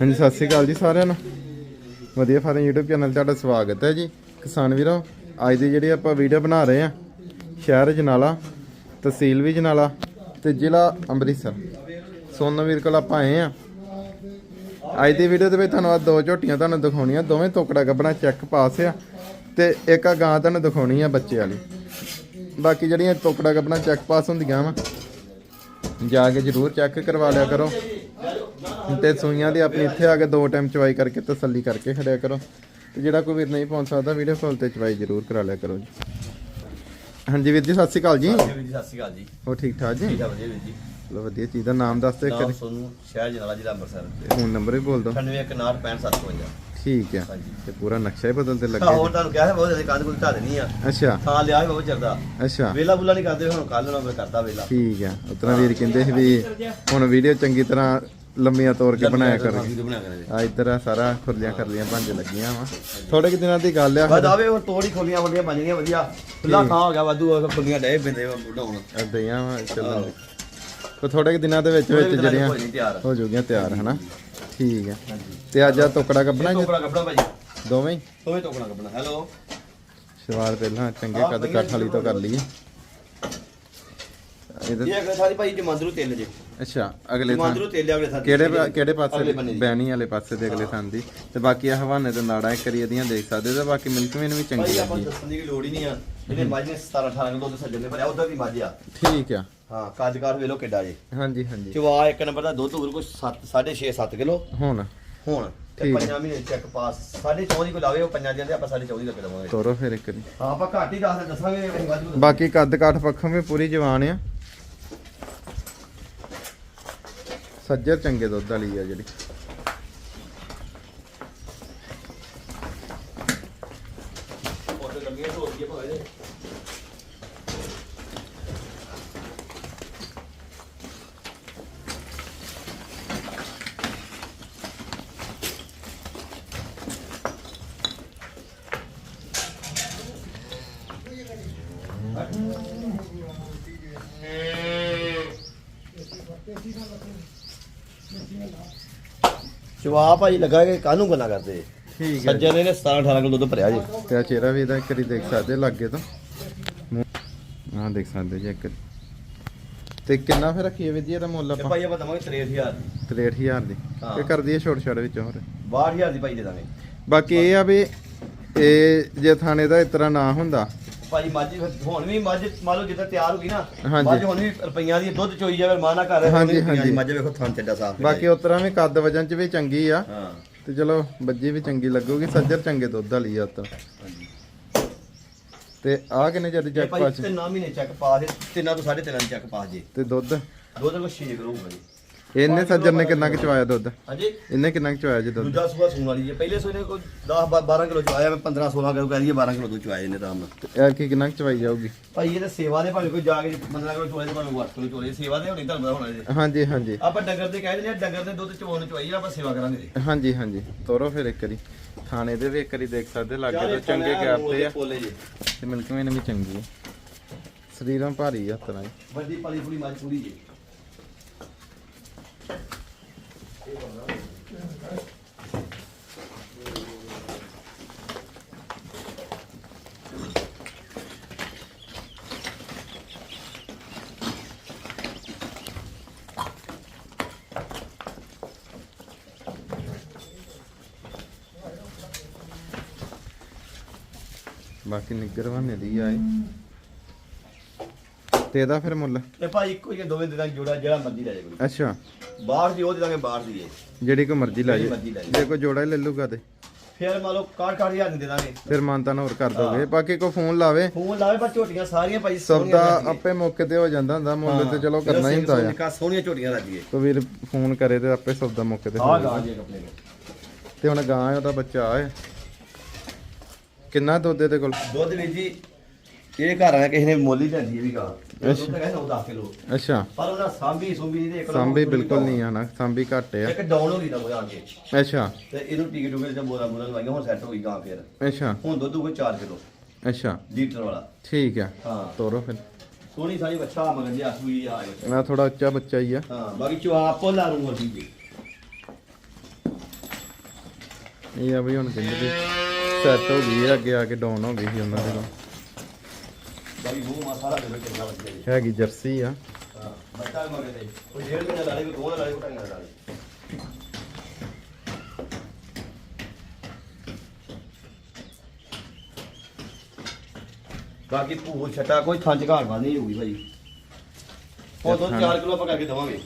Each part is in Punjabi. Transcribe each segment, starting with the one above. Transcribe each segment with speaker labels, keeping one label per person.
Speaker 1: ਹਾਂਜੀ, ਸਤਿ ਸ਼੍ਰੀ ਅਕਾਲ ਜੀ ਸਾਰਿਆਂ ਨੂੰ। ਵਧੀਆ ਫਾਰਮ YouTube ਚੈਨਲ 'ਤੇ ਤੁਹਾਡਾ ਸਵਾਗਤ ਹੈ ਜੀ। ਕਿਸਾਨ ਵੀਰੋ, ਅੱਜ ਦੀ ਜਿਹੜੀ ਆਪਾਂ ਵੀਡੀਓ ਬਣਾ ਰਹੇ ਆ ਸ਼ਹਿਰ ਜਨਾਲਾ, ਤਹਿਸੀਲ ਵੀ ਜਨਾਲਾ ਤੇ ਜ਼ਿਲ੍ਹਾ ਅੰਮ੍ਰਿਤਸਰ। ਸੋਨੂ ਵੀਰ ਕੋਲ ਆਪਾਂ ਆਏ ਆ ਅੱਜ ਦੀ ਵੀਡੀਓ ਦੇ ਵਿੱਚ ਤੁਹਾਨੂੰ ਆ ਦੋ ਝੋਟੀਆਂ ਤੁਹਾਨੂੰ ਦਿਖਾਉਣੀਆਂ, ਦੋਵੇਂ ਤੋਕੜਾ ਗੱਬਣਾ ਚੈੱਕ ਪਾਸ ਆ ਤੇ ਇੱਕ ਆ ਗਾਂ ਤੁਹਾਨੂੰ ਦਿਖਾਉਣੀ ਆ ਬੱਚੇ ਵਾਲੀ। ਬਾਕੀ ਜਿਹੜੀਆਂ ਤੋਕੜਾ ਗੱਬਣਾ ਚੈੱਕ ਪਾਸ ਹੁੰਦੀਆਂ ਵਾ, ਜਾ ਕੇ ਜਰੂਰ ਚੈੱਕ ਕਰਵਾ ਲਿਆ ਕਰੋ। ਤੇ ਸੂਈਆਂ ਦੀ ਆਪਣੀ ਇੱਥੇ ਆ ਕੇ ਦੋ ਟਾਈਮ ਚਵਾਈ ਕਰਕੇ ਤਸੱਲੀ ਕਰਕੇ ਖੜਿਆ ਕਰੋ। ਤੇ ਜਿਹੜਾ ਕੋਈ ਵੀਰ ਨਹੀਂ ਪਹੁੰਚ ਸਕਦਾ ਵੀਡੀਓ ਕਾਲ ਤੇ ਚਵਾਈ ਜਰੂਰ ਕਰਾ ਲਿਆ ਕਰੋ ਜੀ। ਹਾਂਜੀ ਵੀਰ ਜੀ ਸਤਿ ਸ਼੍ਰੀ ਅਕਾਲ ਜੀ।
Speaker 2: ਵੀਰ ਜੀ ਸਤਿ ਸ਼੍ਰੀ ਅਕਾਲ ਜੀ।
Speaker 1: ਹੋ ਠੀਕ ਠਾਕ ਜੀ?
Speaker 2: ਠੀਕ ਆ ਵਧੀਆ ਵੀਰ ਜੀ।
Speaker 1: ਚਲੋ ਵਧੀਆ ਚੀਜ਼ ਦਾ ਨਾਮ ਦੱਸ ਦਿਓ
Speaker 2: ਨਾਮ ਸੋਨੂੰ ਸ਼ਹਿਰ ਜਨਾਲਾ ਜ਼ਿਲ੍ਹਾ ਅੰਮ੍ਰਿਤਸਰ।
Speaker 1: ਫੋਨ ਨੰਬਰ ਵੀ ਬੋਲ ਦਿਓ।
Speaker 2: 9165
Speaker 1: ਠੀਕ ਹੈ। ਤੇ ਪੂਰਾ ਨਕਸ਼ਾ ਹੀ ਬਦਲ ਤੇ
Speaker 2: ਹਾਂ
Speaker 1: ਲੱਗੇ
Speaker 2: ਹੋਰ ਤੁਹਾਨੂੰ ਕਿਹਾ ਹੈ ਬਹੁਤ ਜ਼ਿਆਦਾ ਕੰਧ ਕੋਈ ਢਾ ਦੇਣੀ ਆ।
Speaker 1: ਅੱਛਾ।
Speaker 2: ਥਾਂ ਲਿਆ ਹੈ ਬਹੁਤ ਚਿਰਦਾ
Speaker 1: ਅੱਛਾ।
Speaker 2: ਵੇਲਾ ਬੁਲਾ ਨਹੀਂ ਕਰਦੇ ਹੁਣ ਕੱਲ ਨੂੰ ਮੈਂ ਕਰਦਾ ਵੇਲਾ।
Speaker 1: ਠੀਕ ਹੈ ਉਤਨਾ ਵੀਰ ਕਹਿੰਦੇ ਸੀ ਵੀ ਹੁਣ ਵੀਡੀਓ ਚੰਗੀ ਤਰ੍ਹਾਂ ਲੰਮੀਆਂ ਤੋਰ ਕੇ ਬਣਾਇਆ
Speaker 2: ਕਰਾਂਗੇ।
Speaker 1: ਆ ਇੱਧਰ ਆ ਸਾਰਾ ਖੁਰਲੀਆਂ ਖਰਲੀਆਂ ਭਾਂਜੇ ਲੱਗੀਆਂ ਵਾ। ਥੋੜੇ ਕਿ ਦਿਨਾਂ ਦੀ ਗੱਲ ਆ।
Speaker 2: ਬਸ ਆਵੇ ਹੁਣ ਤੋੜੀ ਖੋਲੀਆਂ ਖੋਲੀਆਂ ਬਣ ਗਈਆਂ ਵਧੀਆ। ਖੁੱਲਾ ਥਾਂ ਹੋ ਗਿਆ ਵਾਧੂ ਉਹ ਖੋਲੀਆਂ ਡੇ ਬਿੰਦੇ ਬਣਾਉਣ
Speaker 1: ਏਦਾਂ ਵਾ ਚੱਲਣ ਕੋ ਥੋੜੇ ਕਿ ਦਿਨਾਂ ਦੇ ਵਿੱਚ ਵਿੱਚ ਜਿਹੜੀਆਂ
Speaker 2: ਹੋ
Speaker 1: ਜੂਗੀਆਂ ਤਿਆਰ ਹਨਾ? ਠੀਕ ਹੈ ਤੇ ਅੱਜ ਆ ਟੋਕੜਾ ਕੱਪਣਾ
Speaker 2: ਟੋਕਰਾ ਕੱਪੜਾ ਭਾਜੀ।
Speaker 1: ਦੋਵੇਂ? ਹੀ
Speaker 2: ਦੋਵੇਂ ਟੋਕਰਾ ਕੱਪੜਾ ਹੈਲੋ।
Speaker 1: ਸ਼ੁਰੂਆਤ ਪਹਿਲਾਂ ਚੰਗੇ ਕੱਦ ਕੱਠ ਵਾਲੀ ਤੋਂ ਕਰ ਲਈਏ।
Speaker 2: ਇਹ ਸਾਰੀ ਭਾਈ ਜਮਾਂਦਰੂ ਤੇਲ ਜੇ।
Speaker 1: ਅੱਛਾ ਅਗਲੇ ਥਾਂ
Speaker 2: ਤੇਲ ਅਗਲੇ
Speaker 1: ਕਿਹੜੇ ਕਿਹੜੇ ਪਾਸੇ
Speaker 2: ਬੰਨੇ ਦੀ।
Speaker 1: ਬੈਣੀ ਵਾਲੇ ਪਾਸੇ ਦੇ ਅਗਲੇ ਥਾਂ ਦੀ? ਤੇ ਬਾਕੀ ਆ ਹਵਾਨੇ ਤੇ ਨਾੜਾ ਇੱਕ ਕਰੀ ਇਹਦੀਆਂ ਦੇਖ ਸਕਦੇ ਤੇ ਬਾਕੀ ਮਿਲਕ ਵੀ ਚੰਗੀ
Speaker 2: ਭਾਈ ਆਪਾਂ
Speaker 1: ਲੱਗੀ।
Speaker 2: ਦੱਸਣ ਦੀ ਕੋਈ ਲੋੜ ਹੀ ਨਹੀਂ ਆ। ਇਹਨੇ ਮੱਝ ਨੇ 17 18 ਕਿਲੋ ਦੁੱਧ ਸੱਜਣ ਨੇ ਭਰਿਆ ਉਧਰ ਦੀ ਮੱਝ ਆ।
Speaker 1: ਠੀਕ ਆ।
Speaker 2: ਹਾਂ ਕੱਦ ਕਾਠ ਵੇਲੋ ਕਿੱਡਾ ਜੇ।
Speaker 1: ਹਾਂਜੀ ਹਾਂਜੀ।
Speaker 2: ਚਵਾ ਇੱਕ ਨੰਬਰ ਦਾ ਦੁੱਧ ਹੋਰ ਕੋਈ 7 6.5 7 ਕਿਲੋ।
Speaker 1: ਹੁਣ।
Speaker 2: ਹੁਣ। ਤੇ
Speaker 1: ਠੀਕ।
Speaker 2: ਪੰਜਾਂ ਮਹੀਨੇ ਚੈੱਕ ਪਾਸ 14.5 ਦੀ ਕੋਈ ਲਾਵੇ ਉਹ ਪੰਜਾਂ ਦਿੰਦੇ ਆਪਾਂ 14.5 ਲੱਗ ਦਵਾਂਗੇ।
Speaker 1: ਤੋਰੋ ਫਿਰ ਇੱਕ ਵਾਰੀ।
Speaker 2: ਹਾਂ ਆਪਾਂ ਘੱਟ ਹੀ ਦੱਸ ਦੱਸਾਂਗੇ ਅਸੀਂ ਵੱਧ ਵੀ
Speaker 1: ਬਾਕੀ ਕੱਦ ਕਾਠ ਪੱਖੋਂ ਵੀ ਪੂਰੀ ਜਵਾਨ ਆ। ਸੱਜਰ ਚੰਗੇ ਦੁੱਧ ਵਾਲੀ ਆ ਜਿਹੜੀ।
Speaker 2: ਦੱਸਾਂਗੇ ਲੱਗੇ ਚਵਾ ਭਾਈ ਲੱਗਾ ਕਿ ਕਾਹਨੂੰ ਗੱਲਾਂ ਕਰਦੇ।
Speaker 1: ਠੀਕ ਹੈ
Speaker 2: ਸੱਜਣ ਨੇ 17 18 ਕਿਲੋ ਦੁੱਧ ਭਰਿਆ ਜੀ।
Speaker 1: ਤੇ ਆ ਚਿਹਰਾ ਵੀ ਇਹਦਾ ਇੱਕ ਵਾਰੀ ਦੇਖ ਸਕਦੇ ਲੱਗੇ ਤੋਂ। ਹਾਂ ਦੇਖ ਸਕਦੇ ਜੀ ਇੱਕ। ਵਾਰੀ। ਤੇ ਕਿੰਨਾ ਫਿਰ ਰੱਖੀਏ ਵੀ ਜੀ ਇਹਦਾ ਮੁੱਲ
Speaker 2: ਤੇ
Speaker 1: ਆਪਾਂ।
Speaker 2: ਭਾਈ ਆਪਾਂ ਦਵਾਂਗੇ 63000 ਦੀ।
Speaker 1: 63000 ਦੀ।
Speaker 2: ਹਾਂ।
Speaker 1: ਇਹ ਕਰਦੀ ਹੈ ਛੋਟ ਛੋਟ ਵਿੱਚ ਹੋਰ।
Speaker 2: 62000 ਦੀ ਭਾਈ ਦੇ ਦਾਂਗੇ।
Speaker 1: ਬਾਕੀ ਇਹ ਆ ਵੀ ਇਹ ਜੇ ਥਾਣੇ ਦਾ ਇਸ ਤਰ੍ਹਾਂ ਨਾ ਹੁੰਦਾ
Speaker 2: ਭਾਈ ਮੱਝ ਹੁਣ ਵੀ ਮੱਝ ਮੰਨ ਲਓ ਜਿੱਦਾਂ ਤਿਆਰ ਹੋ ਗਈ ਨਾ
Speaker 1: ਹਾਂਜੀ।
Speaker 2: ਮੱਝ ਹੁਣ ਵੀ ਰੁਪਈਆਂ ਦੀ ਦੁੱਧ ਚੋਈ ਜਾਵੇ ਮਾਨਾ ਕਰ ਰਿਹਾ
Speaker 1: ਹਾਂਜੀ, ਹਾਂਜੀ।
Speaker 2: ਮੱਝ ਵੇਖੋ ਥਾਂ ਚੱਡਾ ਸਾਫ਼
Speaker 1: ਬਾਕੀ ਉਸ ਤਰ੍ਹਾਂ ਵੀ ਕੱਦ ਵਜਨ ਚ ਵੀ ਚੰਗੀ ਆ।
Speaker 2: ਹਾਂ।
Speaker 1: ਤੇ ਚਲੋ ਬੱਜੀ ਵੀ ਚੰਗੀ ਲੱਗੂਗੀ ਸੱਜਰ ਚੰਗੇ ਦੁੱਧ ਵਾਲੀ ਆ ਤਾਂ।
Speaker 2: ਹਾਂਜੀ।
Speaker 1: ਤੇ ਆ ਕਿੰਨੇ ਚਿਰ ਦੀ ਚੈੱਕ
Speaker 2: ਭਾਈ
Speaker 1: ਪਾਸ
Speaker 2: ਤੇ ਨਾ ਮਹੀਨੇ ਚੈੱਕ ਪਾਸ ਹੈ, ਤਿੰਨਾਂ ਤੋਂ ਸਾਢੇ ਤਿੰਨਾਂ ਚੈੱਕ ਪਾਸ ਜੀ
Speaker 1: ਤੇ ਦੁੱਧ?
Speaker 2: ਦੁੱਧ ਕੋ 6 ਕਿਲੋ ਹੋਊਗਾ ਜੀ।
Speaker 1: ਇਹਨੇ ਸੱਜਰ ਨੇ ਕਿੰਨਾ ਕੁ ਚਵਾਇਆ ਦੁੱਧ?
Speaker 2: ਹਾਂਜੀ।
Speaker 1: ਇਹਨੇ ਕਿੰਨਾ ਕੁ ਚਵਾਇਆ ਜੀ ਦੁੱਧ?
Speaker 2: ਦੂਜਾ ਸੂਆ ਸੂਣ ਵਾਲੀ ਹੈ। ਪਹਿਲੇ ਸੂਏ ਨੇ ਕੋਈ 10 12 ਕਿਲੋ ਚਵਾਇਆ ਮੈਂ 15 16 ਕਿਲੋ ਕਹਿ ਦਈਏ 12 ਕਿਲੋ ਦੁੱਧ ਚਵਾਏ ਨੇ ਆਰਾਮ ਨਾਲ
Speaker 1: ਯਾਰ ਕੀ ਕਿੰਨਾ ਕੁ ਚਵਾਈ ਜਾਊਗੀ?
Speaker 2: ਭਾਈ ਇਹ ਤਾਂ ਸੇਵਾ ਦੇ ਭਾਵੇਂ ਕੋਈ ਜਾ ਕੇ 15 ਕਿਲੋ ਚੋਲੇ ਭਾਵੇਂ 8 ਕਿਲੋ ਚੋਲੇ ਸੇਵਾ ਦੇ ਹੋਣੀ ਤੁਹਾਨੂੰ ਪਤਾ ਹੋਣਾ ਜੀ।
Speaker 1: ਹਾਂਜੀ ਹਾਂਜੀ।
Speaker 2: ਆਪਾਂ ਡੰਗਰ ਦੇ ਕਹਿ ਦਿੰਦੇ ਆ ਡੰਗਰ ਦੇ ਦੁੱਧ ਨੂੰ ਚਵਾਈ ਆਪਾਂ ਸੇਵਾ ਕਰਾਂਗੇ ਜੀ।
Speaker 1: ਹਾਂਜੀ ਹਾਂਜੀ। ਤੋਰੋ ਫਿਰ ਇੱਕ ਵਾਰੀ। ਥਾਣੇ ਦੇ ਵੀ ਇੱਕ ਵਾਰੀ ਦੇਖ ਸਕਦੇ ਲੱਗੇ ਤਾਂ ਚੰਗੇ ਗੈਪ ਤੇ ਆ। ਤੇ ਮਿਲਕ ਵੀ ਵੀ ਚੰਗੀ ਆ। ਸਰੀਰਾਂ ਭਾਰੀ ਆ ਤਰ੍ਹਾਂ
Speaker 2: ਵੱਡੀ ਪਲੀ ਪੂਰੀ ਮੱਝ ਪੂਰੀ ਜੀ।
Speaker 1: ਬਾਕੀ ਨਿੱਗਰ ਬਹਾਨੇ ਦੀ ਆਏ। ਤੇ ਇਹਦਾ ਫਿਰ ਮੁੱਲ?
Speaker 2: ਤੇ ਭਾਈ ਇੱਕੋ ਹੀ ਆ, ਦੋਵੇਂ ਦੇ ਦਾਂਗੇ ਜੋੜਾ ਜਿਹੜਾ ਮਰਜ਼ੀ ਲੈ ਜਾਏ
Speaker 1: ਅੱਛਾ।
Speaker 2: ਬਾਹਰ ਦੀ ਉਹ ਦੇ ਦਾਂਗੇ ਬਾਹਰ ਦੀ ਏ
Speaker 1: ਜਿਹੜੀ ਕੋ ਮਰਜ਼ੀ ਲੈ
Speaker 2: ਜਿਹੜੀ
Speaker 1: ਜੇ
Speaker 2: ਮਰਜ਼ੀ ਲੈ ਜੇ।
Speaker 1: ਜੇ ਕੋਈ ਜੋੜਾ ਹੀ ਲੈ ਲੂਗਾ ਤੇ।
Speaker 2: ਫਿਰ ਮੰਨ ਲਓ ਕਾਟ ਕਾਟ ਹਜ਼ਾਰ ਨਹੀਂ ਦੇ ਦਾਂਗੇ।
Speaker 1: ਫਿਰ ਮਾਨਤਾ ਹੋਰ ਕਰ ਦੋਗੇ। ਬਾਕੀ ਕੋ ਫੋਨ ਲਾਵੇ।
Speaker 2: ਫੋਨ ਲਾਵੇ ਪਰ ਝੋਟੀਆਂ ਸਾਰੀਆਂ ਭਾਈ
Speaker 1: ਸਭ ਦਾ ਆਪੇ ਮੌਕੇ ਤੇ ਹੋ ਜਾਂਦਾ ਹੁੰਦਾ ਮੁੱਲ ਤੇ ਚਲੋ ਕਰਨਾ ਹੀ ਹੁੰਦਾ ਆ।
Speaker 2: ਆ ਸੋਹਣੀਆਂ ਝੋਟੀਆਂ ਰੱਜੀਏ
Speaker 1: ਕੋ ਵੀਰ ਫੋਨ ਕਰੇ ਤੇ ਆਪੇ ਸਭ ਦਾ ਮੌਕੇ ਤੇ ਹੋ
Speaker 2: ਆ। ਗਾ ਜੀ ਕੋਲ।
Speaker 1: ਤੇ ਹੁਣ ਗਾਂ ਹੈ ਉਹਦਾ ਬੱਚਾ ਹੈ ਕਿੰਨਾ ਦੁੱਧ ਇਹਦੇ ਕੋਲ?
Speaker 2: ਦੁੱਧ ਵਿੱਚ ਜੀ ਇਹ ਘਰ ਆਇਆ ਕਿਸੇ ਨੇ ਮੋਲੀ ਲੈਂਦੀ ਵੀ ਗਾ। ਦੁੱਧ ਕਹਿੰਦਾ 9 ਕਿਲੋ
Speaker 1: ਅੱਛਾ।
Speaker 2: ਪਰ ਉਹਨਾਂ ਸਾਂਭੀ ਸੁੰਭੀ ਨਹੀਂ ਤੇ ਇੱਕ
Speaker 1: ਸਾਂਭੀ ਬਿਲਕੁਲ ਨਹੀਂ ਆ ਨਾ ਸਾਂਭੀ ਘੱਟ ਆ।
Speaker 2: ਇੱਕ ਡਾਊਨ ਹੋ ਗਈ ਤਾਂ ਬੁਝਾਣ ਕੇ
Speaker 1: ਅੱਛਾ।
Speaker 2: ਤੇ ਇਹਨੂੰ ਟੀਕੇ ਟੂਕੇ ਤੇ ਬੋਰਾ ਬੋਰਾ ਲਵਾਈਆਂ ਹੁਣ ਸੈੱਟ ਹੋ ਗਈ ਗਾਂ ਫਿਰ।
Speaker 1: ਅੱਛਾ।
Speaker 2: ਹੁਣ ਦੁੱਧ ਹੋਊਗਾ 4 ਕਿਲੋ।
Speaker 1: ਅੱਛਾ।
Speaker 2: ਲੀਟਰ ਵਾਲਾ।
Speaker 1: ਠੀਕ ਆ।
Speaker 2: ਹਾਂ।
Speaker 1: ਤੋਰੋ ਫਿਰ।
Speaker 2: ਸੋਹਣੀ ਸਾਰੀ ਬੱਚਾ ਮਗਰ ਜੀ ਆਸੂਈ ਆ
Speaker 1: ਮੈਂ ਥੋੜਾ ਉੱਚਾ ਬੱਚਾ ਹੀ ਆ।
Speaker 2: ਹਾਂ ਬਾਕੀ ਚਵਾ ਪੋਲਾ ਨੂੰ ਵਰਦੀ ਜੀ
Speaker 1: ਇਹ ਆ ਵੀ ਹੁਣ ਕਹਿੰਦੇ ਸੈੱਟ ਹੋ ਗਈ ਅੱਗੇ ਆ ਕੇ ਡਾਊਨ ਹੋ ਗਈ ਸੀ ਉਹਨਾਂ ਦੇ ਕੋਲ
Speaker 2: ਬਾਈ ਮੂੰਹ ਮਾ ਸਾਰਾ ਦੇ ਕਿੰਨਾ ਵਧੀਆ ਜੀ।
Speaker 1: ਹੈਗੀ ਜਰਸੀ ਆ।
Speaker 2: ਹਾਂ ਮਗਰ ਤੇ ਕੋਈ ਡੇਢ ਮਹੀਨਾ ਲਾ ਲੇ ਕੋਈ ਦੋ ਕੋਈ ਬਾਕੀ ਭੂਰ ਛਟਾ ਕੋਈ ਥੰਜ ਘਾੜਵਾ ਨਹੀਂ ਹੋਊਗੀ ਭਾਈ। ਉਹ ਦੋ 4 ਕਿਲੋ ਆਪਾਂ ਕਰਕੇ ਦਵਾਂਗੇ।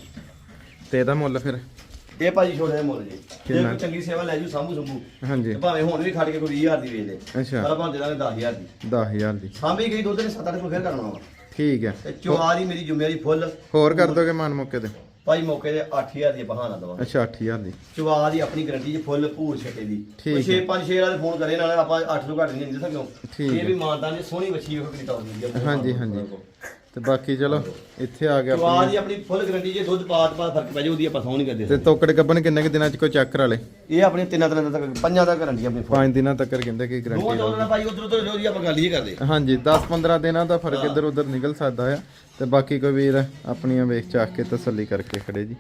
Speaker 1: ਤੇ ਇਹਦਾ ਮੁੱਲ ਫਿਰ।
Speaker 2: ਇਹ ਭਾਜੀ ਛੋਟੇ ਜਿਹੇ ਮੁੱਲ ਜੀ। ਜੇ
Speaker 1: ਕਿੰਨਾ?
Speaker 2: ਕੋਈ ਚੰਗੀ ਸੇਵਾ ਲੈ ਜੂ ਸਾਂਭੂ ਸੰਭੂ।
Speaker 1: ਹਾਂਜੀ।
Speaker 2: ਤੇ ਭਾਵੇਂ ਹੁਣ ਵੀ ਖੜ ਕੇ ਕੋਈ 20000 ਦੀ ਵੇਚ ਲੈ।
Speaker 1: ਅੱਛਾ।
Speaker 2: ਪਰ ਆਪਾਂ ਦੇ ਦਾਂਗੇ 10000 ਦੀ।
Speaker 1: 10000 ਦੀ।
Speaker 2: ਸਾਂਭੀ ਗਈ ਦੁੱਧ ਨੇ 7-8 ਕਿਲੋ ਫੇਰ ਕਰਨਾ ਵਾ।
Speaker 1: ਠੀਕ ਹੈ।
Speaker 2: ਤੇ ਹੀ ਮੇਰੀ ਜ਼ਿੰਮੇਵਾਰੀ ਫੁੱਲ।
Speaker 1: ਹੋਰ ਕਰ ਦੋਗੇ ਮਨ ਮੌਕੇ ਤੇ?
Speaker 2: ਭਾਈ ਮੌਕੇ ਤੇ 8000 ਦੀ ਬਹਾਨਾ ਦਵਾਂਗੇ।
Speaker 1: ਅੱਛਾ 8000 ਦੀ।
Speaker 2: ਚੁਆਰ ਦੀ ਆਪਣੀ ਗਰੰਟੀ ਚ ਫੁੱਲ ਭੂਰ ਛੱਟੇ ਦੀ।
Speaker 1: ਠੀਕ ਹੈ।
Speaker 2: 6 5 6 ਵਾਲੇ ਫੋਨ ਕਰੇ ਨਾਲ ਆਪਾਂ 8 ਤੋਂ ਘੱਟ ਨਹੀਂ ਦਿੰਦੇ ਸਕੋ
Speaker 1: ਠੀਕ
Speaker 2: ਇਹ
Speaker 1: ਹੈ।
Speaker 2: ਵੀ ਮਾਨਤਾ ਨੇ ਸੋਹਣੀ ਬੱਚੀ ਉਹ ਕਿਤਾ ਹੁੰਦੀ ਹੈ
Speaker 1: ਹਾਂਜੀ, ਹਾਂਜੀ। ਤੇ ਬਾਕੀ ਚਲੋ ਇੱਥੇ ਆ ਗਿਆ ਆਪਣੀ
Speaker 2: ਦੀ ਆਪਣੀ ਫੁੱਲ ਗਰੰਟੀ ਜੇ ਦੁੱਧ ਪਾਤ ਪਾ ਫ਼ਰਕ ਪੈ ਜਾਊ ਉਹਦੀ ਆਪਾਂ ਸੌਂ ਨਹੀਂ ਕਰਦੇ
Speaker 1: ਤੇ ਤੋਕੜ ਗੱਬਨ ਕਿੰਨੇ ਕੁ ਦਿਨਾਂ ਚ ਕੋਈ ਚੈੱਕ ਕਰਾ ਲੇ
Speaker 2: ਇਹ ਆਪਣੀ ਤਿੰਨਾਂ ਦਿਨਾਂ ਤੱਕ ਪੰਜਾਂ ਦਾ ਗਰੰਟੀ ਆਪਣੀ ਫੁੱਲ
Speaker 1: ਪੰਜ ਦਿਨਾਂ ਤੱਕ ਕਹਿੰਦੇ ਕਿ
Speaker 2: ਦੋ
Speaker 1: ਗਰੰਟੀ
Speaker 2: ਦੋ ਦਿਨਾਂ ਭਾਈ ਉਧਰ ਉਧਰ ਰੋਜ਼ ਆਪਾਂ ਗੱਲ ਹੀ ਕਰਦੇ।
Speaker 1: ਹਾਂਜੀ 10-15 ਦਿਨਾਂ ਦਾ ਫ਼ਰਕ ਇੱਧਰ ਉੱਧਰ ਨਿਕਲ ਸਕਦਾ ਆ। ਤੇ ਬਾਕੀ ਕੋਈ ਵੀਰ ਆਪਣੀਆਂ ਵੇਖ ਚਾਖ ਕੇ ਤਸੱਲੀ ਕਰਕੇ ਖੜੇ ਜੀ।